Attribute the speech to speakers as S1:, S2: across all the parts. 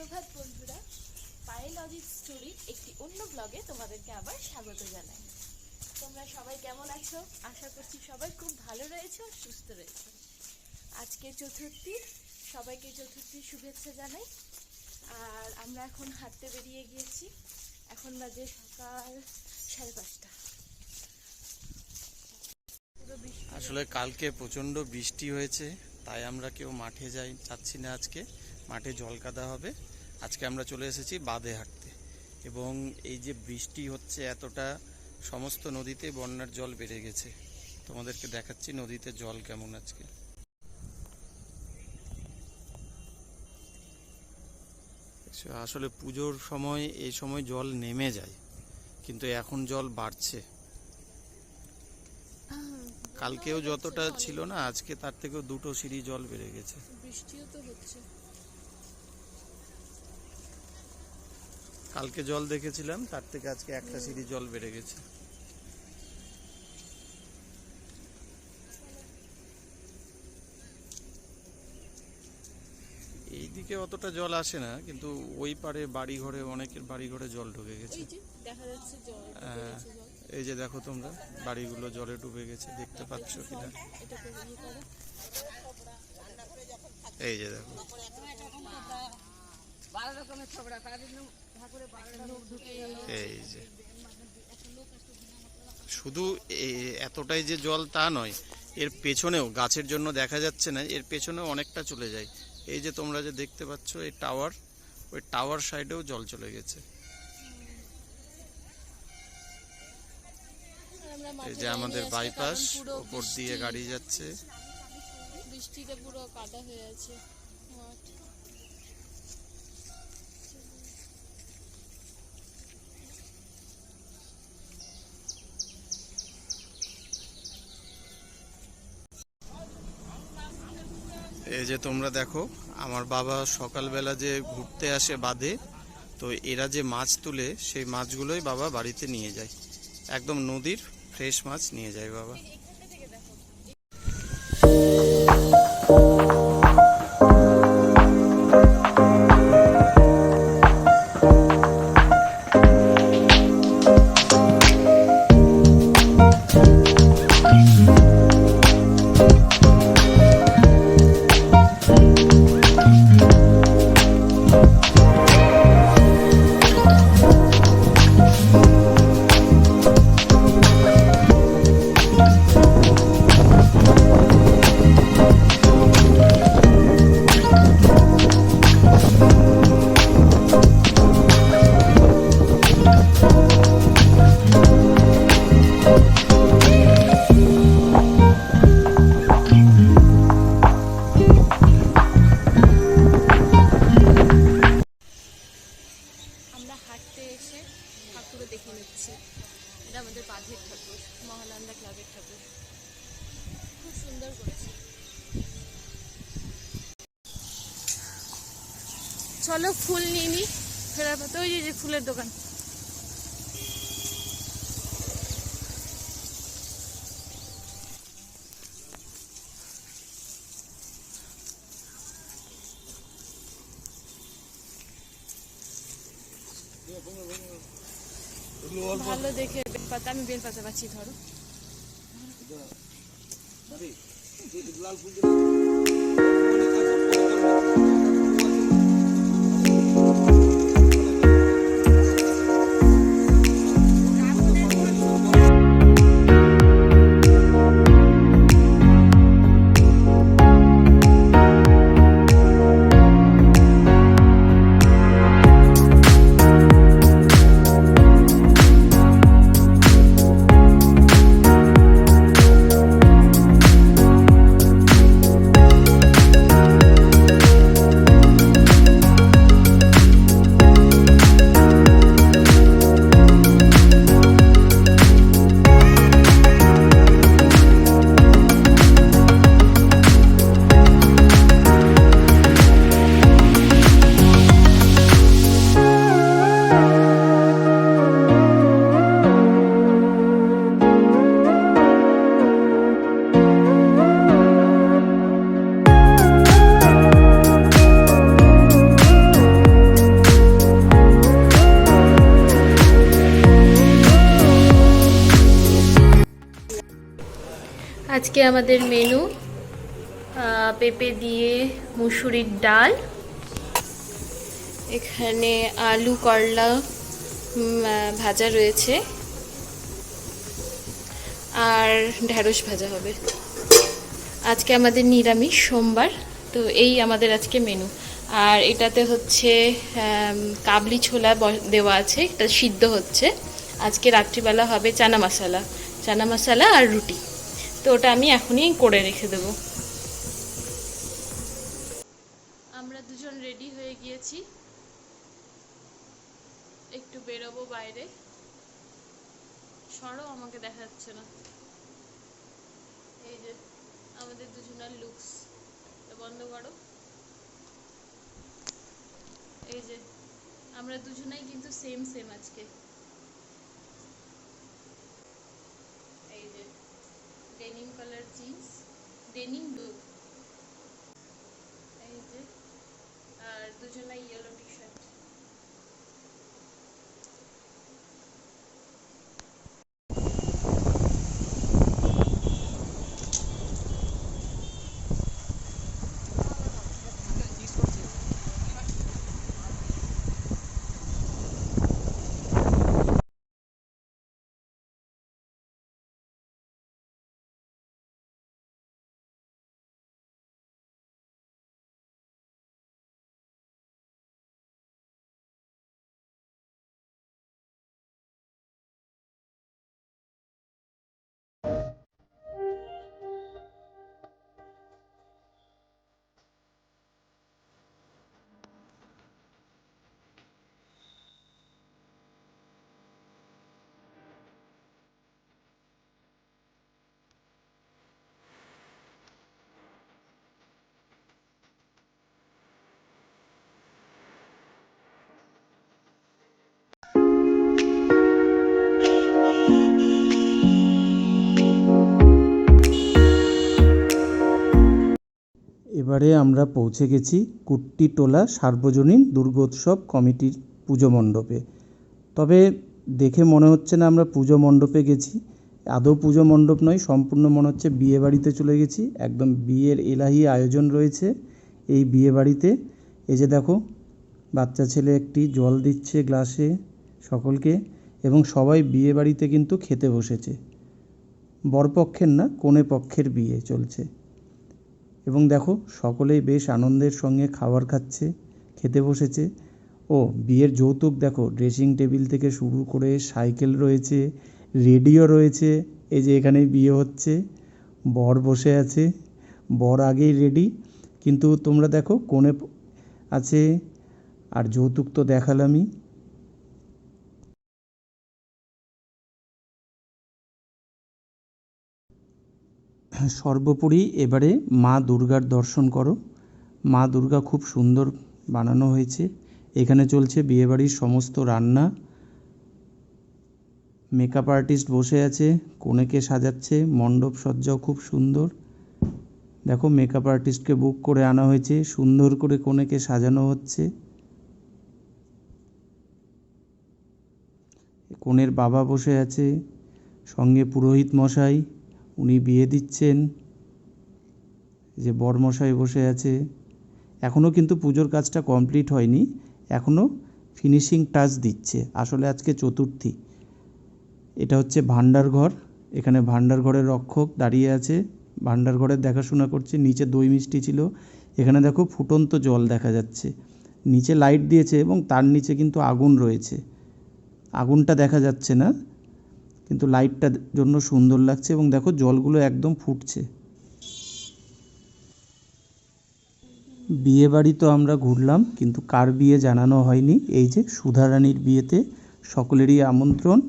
S1: সুপ্রভাত বন্ধুরা পায়েল স্টোরির একটি অন্য ব্লগে তোমাদেরকে আবার স্বাগত জানাই। তোমরা সবাই কেমন আছো? আশা করছি সবাই খুব ভালো রয়েছে আর সুস্থ রয়েছে। আজকে চতুর্থীর, সবাইকে চতুর্থীর শুভেচ্ছা জানাই। আর আমরা এখন হাঁটতে বেরিয়ে গিয়েছি। এখন বাজে সকাল সাড়ে পাঁচটা।
S2: আসলে কালকে প্রচণ্ড বৃষ্টি হয়েছে, তাই আমরা কেউ মাঠে যাই, যাচ্ছি না আজকে। মাঠে জল কাদা হবে। আজকে আমরা চলে এসেছি বাদে হাঁটতে। এবং এই যে বৃষ্টি হচ্ছে এতটা সমস্ত নদীতে বন্যার জল বেড়ে গেছে। তোমাদেরকে দেখাচ্ছি নদীতে জল কেমন আজকে। আসলে পুজোর সময় এই সময় জল নেমে যায় কিন্তু এখন জল বাড়ছে। কালকেও যতটা ছিল না আজকে তার থেকেও দুটো সিঁড়ি জল বেড়ে গেছে।
S1: বৃষ্টিও তো হচ্ছে।
S2: কালকে জল দেখেছিলাম তার থেকে আজকে একটা সিঁড়ি জল বেড়ে গেছে। এইদিকে অতটা জল আসে না কিন্তু ওই পারে বাড়ি ঘরে অনেকের বাড়ি ঘরে জল ঢুকে গেছে।
S1: এই যে দেখা
S2: হ্যাঁ। এই যে দেখো তোমরা বাড়িগুলো জলে ডুবে গেছে দেখতে পাচ্ছ কিনা। এই যে দেখো। এই যে। শুধু এতটাই যে জল তা নয়, এর পেছনেও, গাছের জন্য দেখা যাচ্ছে না, এর পেছনেও অনেকটা চলে যায়। এই যে তোমরা যে দেখতে পাচ্ছ, এই টাওয়ার, ওই টাওয়ার সাইডেও জল চলে গেছে। এই যে আমাদের বাইপাস
S1: কারণ পুরো
S2: ওপর দিয়ে গাড়ি যাচ্ছে।
S1: বৃষ্টিতে পুরো কাদা হয়ে আছে মাঠ
S2: এই যে তোমরা দেখো, আমার বাবা সকালবেলা যে ঘুরতে আসে বাদে তো এরা যে মাছ তুলে, সেই মাছগুলোই বাবা বাড়িতে নিয়ে যায়। একদম নদীর ফ্রেশ মাছ নিয়ে যায় বাবা।
S1: আমরা হাঁটতে এসে ঠাকুরও দেখে নিচ্ছি। এটা আমাদের বাঁধের ঠাকুর, মহানন্দা ক্লাবের ঠাকুর। খুব সুন্দর করেছে। চলো ফুল নিয়ে নি। ফেরার পথে, ওই যে- যে ফুলের দোকান। ভালো দেখে বেলপাতা আমি বেলপাতা পাচ্ছি ধরো। লাল ফুল আজকে আমাদের মেনু পেঁপে দিয়ে মুসুরির ডাল, এখানে আলু, করলা ভাজা রয়েছে, আর ঢ্যাঁড়স ভাজা হবে। আজকে আমাদের নিরামিষ সোমবার, তো এই আমাদের আজকে মেনু আর এটাতে হচ্ছে কাবলি ছোলা দেওয়া আছে, এটা সিদ্ধ হচ্ছে। আজকে রাত্রিবেলা হবে চানা মশলা। চানা মশলা আর রুটি। তো ওটা আমি এখনই করে রেখে দেব। আমরা দুজন রেডি হয়ে গিয়েছি। একটু বেরোবো বাইরে। সরো, আমাকে দেখা যাচ্ছে না। এই যে, আমাদের দুজনের লুকস বন্ধ করো। এই যে, আমরা দুজনেই কিন্তু সেম সেম আজকে এই যে denim colour jeans denim blue এই যে আর দুজনে ইয়েলো
S2: এবারে আমরা পৌঁছে গেছি কুট্টিটোলা সার্বজনীন দুর্গোৎসব কমিটির পুজো মণ্ডপে। তবে দেখে মনে হচ্ছে না আমরা পুজো মণ্ডপে গেছি। আদৌ পুজো মণ্ডপ নয়, সম্পূর্ণ মনে হচ্ছে বিয়ে বাড়িতে চলে গেছি। একদম বিয়ের এলাহি আয়োজন রয়েছে এই বিয়ে বাড়িতে এই যে দেখো, বাচ্চা ছেলে একটি জল দিচ্ছে গ্লাসে সকলকে এবং সবাই বিয়ে বাড়িতে কিন্তু খেতে বসেছে। বরপক্ষের না কনে পক্ষের বিয়ে চলছে। এবং দেখো, সকলেই বেশ আনন্দের সঙ্গে খাবার খাচ্ছে, খেতে বসেছে। ও, বিয়ের যৌতুক দেখো, ড্রেসিং টেবিল থেকে শুরু করে সাইকেল রয়েছে, রেডিও রয়েছে, এই যে এখানে বিয়ে হচ্ছে। বর বসে আছে, বর আগেই রেডি, কিন্তু তোমরা দেখো কোণে আছে, আর যৌতুক তো দেখালামই। সর্বোপরি এবারে মা দুর্গার দর্শন করো। মা দুর্গা খুব সুন্দর বানানো হয়েছে। এখানে চলছে বিয়েবাড়ির সমস্ত রান্না। মেকআপ আর্টিস্ট বসে আছে, কনেকে সাজাচ্ছে, মণ্ডপ সজ্জাও খুব সুন্দর। দেখো মেকআপ আর্টিস্টকে বুক করে আনা হয়েছে, সুন্দর করে কনেকে সাজানো হচ্ছে। কনের বাবা বসে আছে, সঙ্গে পুরোহিত মশাই। উনি বিয়ে দিচ্ছেন, যে বরমশাই বসে আছে। এখনও কিন্তু পুজোর কাজটা কমপ্লিট হয়নি এখনও ফিনিশিং টাচ দিচ্ছে। আসলে আজকে চতুর্থী। এটা হচ্ছে ভান্ডার ঘর এখানে ভান্ডার ঘরের রক্ষক দাঁড়িয়ে আছে। ভান্ডার ঘরের দেখাশোনা করছে। নিচে দই মিষ্টি ছিল। এখানে দেখো ফুটন্ত জল দেখা যাচ্ছে। নিচে লাইট দিয়েছে এবং তার নিচে কিন্তু আগুন রয়েছে। আগুনটা দেখা যাচ্ছে না। কিন্তু লাইটটার জন্য সুন্দর লাগছে এবং দেখো জলগুলো একদম ফুটছে। বিয়ে বাড়ি তো আমরা ঘুরলাম, কিন্তু কার বিয়ে জানানো হয়নি? এই যে সুধারানীর বিয়েতে সকলেরই আমন্ত্রণ।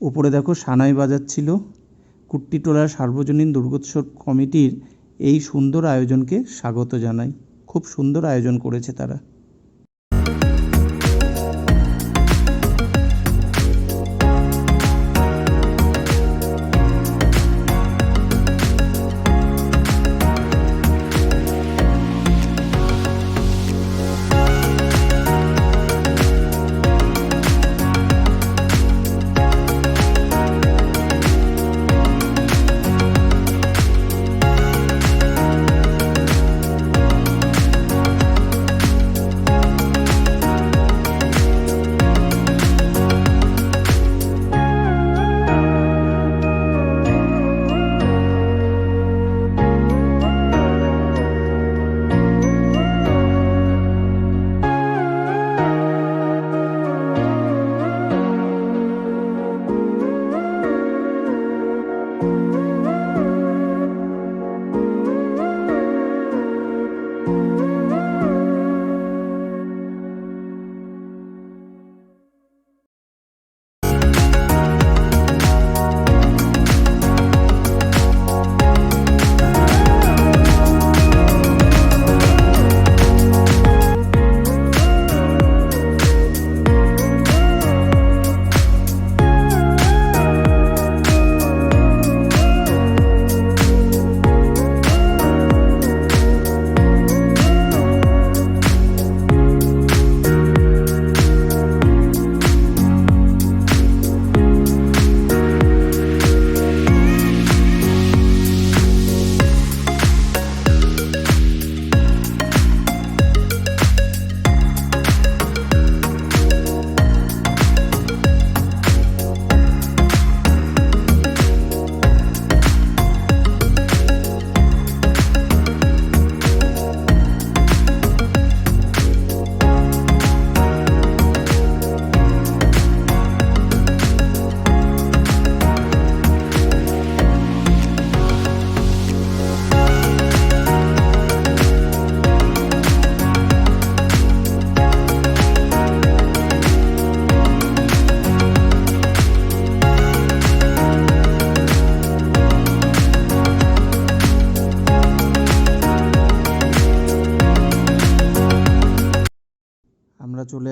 S2: উপরে দেখো সানাই বাজাচ্ছিল। কুট্টিটোলার সার্বজনীন দুর্গোৎসব কমিটির এই সুন্দর আয়োজনকে স্বাগত জানাই। খুব সুন্দর আয়োজন করেছে তারা।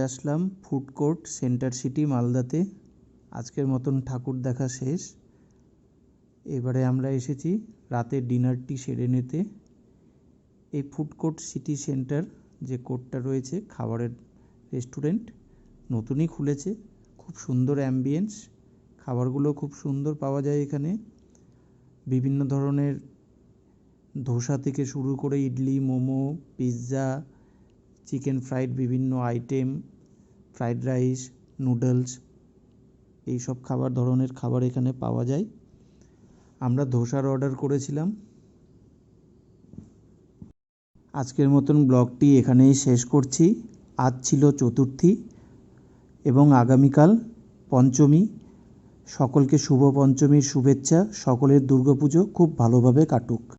S2: আসলাম ফুড কোর্ট, সেন্টার সিটি, মালদাতে। আজকের মতন ঠাকুর দেখা শেষ। এবারে আমরা এসেছি রাতের ডিনারটি সেরে নিতে। এই ফুড কোর্ট সিটি সেন্টার যে কোর্টটা রয়েছে, খাবারের রেস্টুরেন্ট, নতুনই খুলেছে। খুব সুন্দর অ্যাম্বিয়েন্স। খাবারগুলো খুব সুন্দর পাওয়া যায় এখানে। বিভিন্ন ধরনের ধোসা থেকে শুরু করে idli, momo, pizza, chicken fried, বিভিন্ন আইটেম ফ্রাইড রাইস, নুডলস এই সব খাবার ধরনের খাবার এখানে পাওয়া যায়। আমরা ধোসার অর্ডার করেছিলাম। আজকের মতন ব্লগটি এখানেই শেষ করছি। আজ ছিল চতুর্থী এবং আগামীকাল পঞ্চমী। সকলকে শুভ পঞ্চমীর শুভেচ্ছা। সকলের দুর্গাপুজো খুব ভালোভাবে কাটুক।